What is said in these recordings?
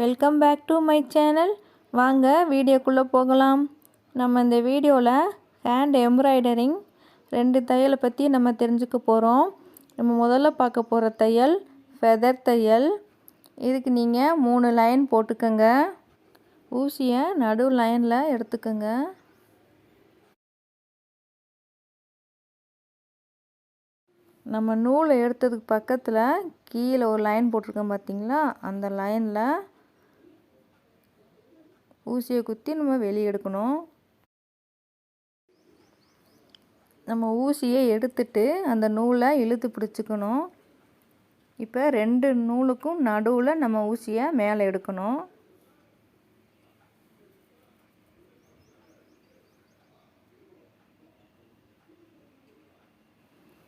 Welcome back to my channel வாங்க வீடியோக்குள்ளே போகலாம். நம்ம இந்த வீடியோவில் ஹேண்ட் எம்ப்ராய்டரிங் ரெண்டு தையலை பற்றி நம்ம தெரிஞ்சுக்க போகிறோம் நம்ம முதல்ல பார்க்க போகிற தையல் ஃபெதர் தையல். இதுக்கு நீங்கள் மூணு லைன் போட்டுக்கோங்க. ஊசியை நடு லைனில் எடுத்துக்கோங்க. நம்ம நூலை எடுத்ததுக்கு பக்கத்தில் கீழே ஒரு லைன் போட்டிருக்கோம் பார்த்தீங்களா அந்த லைனில் ஊசியை குத்தி நம்ம வெளியே எடுக்கணும். நம்ம ஊசியை எடுத்துட்டு அந்த நூலை இழுத்து பிடிச்சிக்கணும். இப்போ ரெண்டு நூலுக்கும் நடுவில் நம்ம ஊசியை மேலே எடுக்கணும்.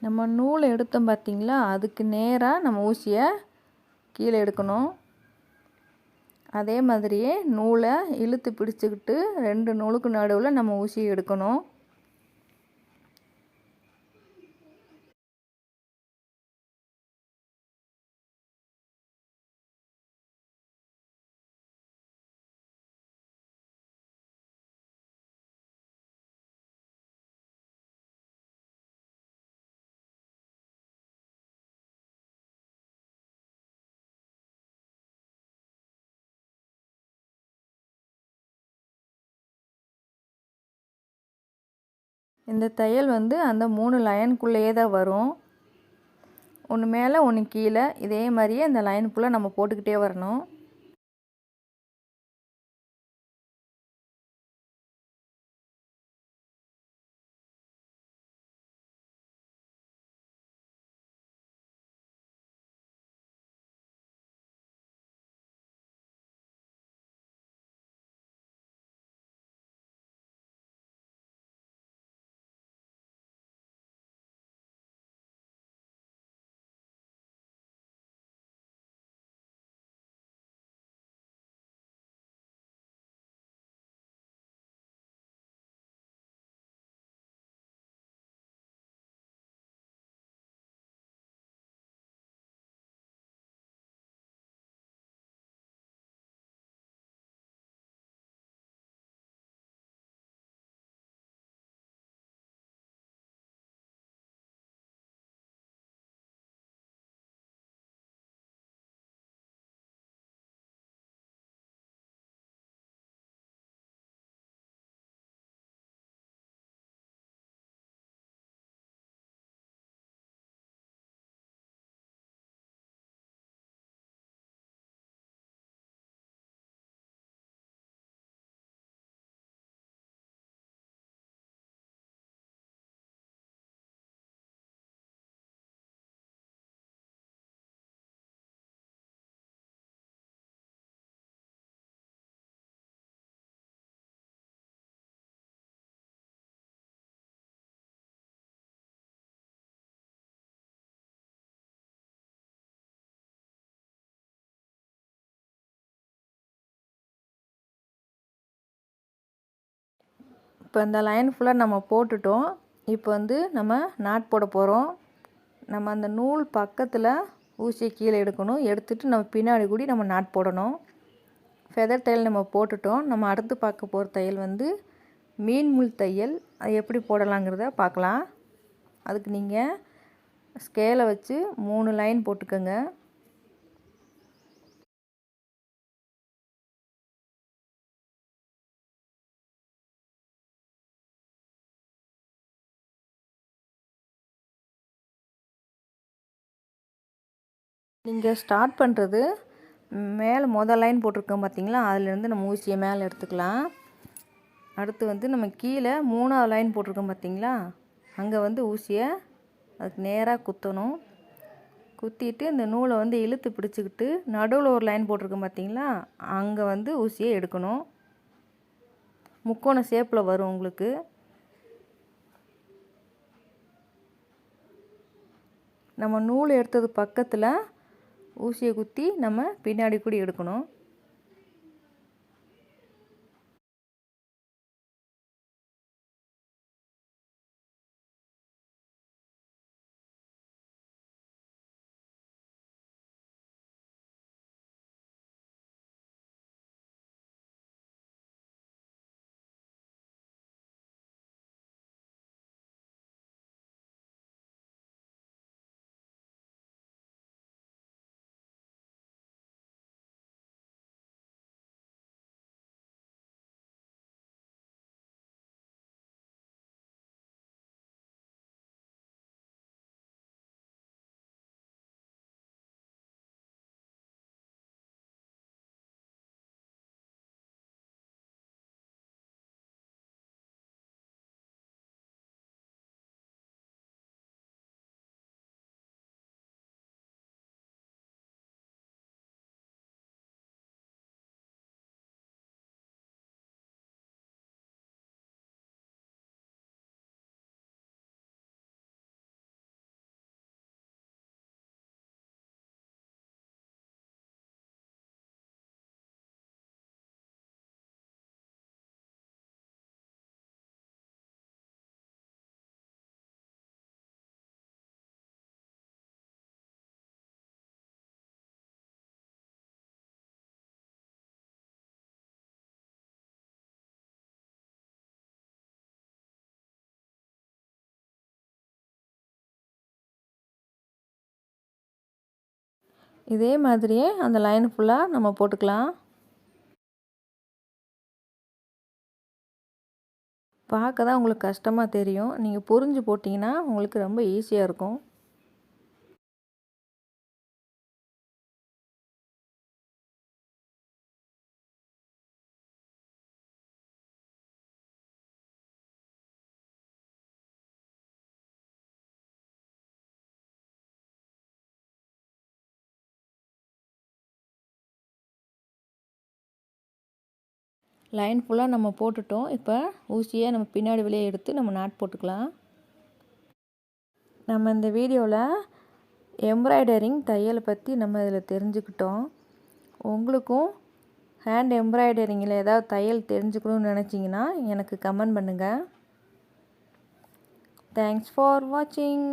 நம்ம நூலை எடுத்தோம் பார்த்திங்களா? அதுக்கு நேராக நம்ம ஊசியை கீழே எடுக்கணும். அதே மாதிரியே நூலை இழுத்து பிடிச்சிக்கிட்டு ரெண்டு நூலுக்கு நடுவில் நம்ம ஊசியை எடுக்கணும். இந்த தையல் வந்து அந்த மூணு லைனுக்குள்ளேயே தான் வரும். ஒன்று மேலே ஒன்று கீழே. இதே மாதிரியே இந்த லைனுக்குள்ளே நம்ம போட்டுக்கிட்டே வரணும். இப்போ இந்த லைன் ஃபுல்லாக நம்ம போட்டுட்டோம். இப்போ வந்து நம்ம நாட் போட போகிறோம் நம்ம அந்த நூல் பக்கத்தில் ஊசியை கீழே எடுக்கணும். எடுத்துகிட்டு நம்ம பின்னாடி கூடி நம்ம நாட் போடணும். ஃபெதர் தையல் நம்ம போட்டுட்டோம். நம்ம அடுத்து பார்க்க போகிற தையல் வந்து மீன் முள் தையல். அது எப்படி போடலாங்கிறத பார்க்கலாம். அதுக்கு நீங்கள் ஸ்கேலை வச்சு மூணு லைன் போட்டுக்கோங்க. நீங்கள் ஸ்டார்ட் பண்ணுறது மேலே மொதல் லைன் போட்டிருக்கோம் பார்த்தீங்களா அதுலேருந்து நம்ம ஊசியை மேலே எடுத்துக்கலாம். அடுத்து வந்து நம்ம கீழே மூணாவது லைன் போட்டிருக்கோம் பார்த்தீங்களா அங்கே வந்து ஊசியை அதுக்கு நேராக குத்தணும். குத்திட்டு இந்த நூலை வந்து இழுத்து பிடிச்சிக்கிட்டு நடுவில் ஒரு லைன் போட்டிருக்கோம் பார்த்தீங்களா அங்கே வந்து ஊசியை எடுக்கணும். முக்கோண ஷேப்பில் வரும் உங்களுக்கு. நம்ம நூல் எடுத்தது பக்கத்தில் ஊசியை குத்தி நம்ம பின்னாடி கூட எடுக்கணும். இதே மாதிரியே அந்த லைன் ஃபுல்லாக நம்ம போட்டுக்கலாம். பார்க்க தான் உங்களுக்கு கஷ்டமாக தெரியும். நீங்கள் புரிஞ்சு போட்டிங்கன்னா உங்களுக்கு ரொம்ப ஈஸியாக இருக்கும். லைன் ஃபுல்லாக நம்ம போட்டுட்டோம். இப்போ ஊசியை நம்ம பின்னாடி வெளியே எடுத்து நம்ம நாட் போட்டுக்கலாம். நம்ம இந்த வீடியோவில் எம்ப்ராய்டரிங் தையலை பற்றி நம்ம இதில் தெரிஞ்சுக்கிட்டோம். உங்களுக்கும் ஹேண்ட் எம்ப்ராய்டரிங்கில் ஏதாவது தையல் தெரிஞ்சுக்கணும்னு நினச்சிங்கன்னா எனக்கு கமெண்ட் பண்ணுங்கள் தேங்க்ஸ் ஃபார் வாட்சிங்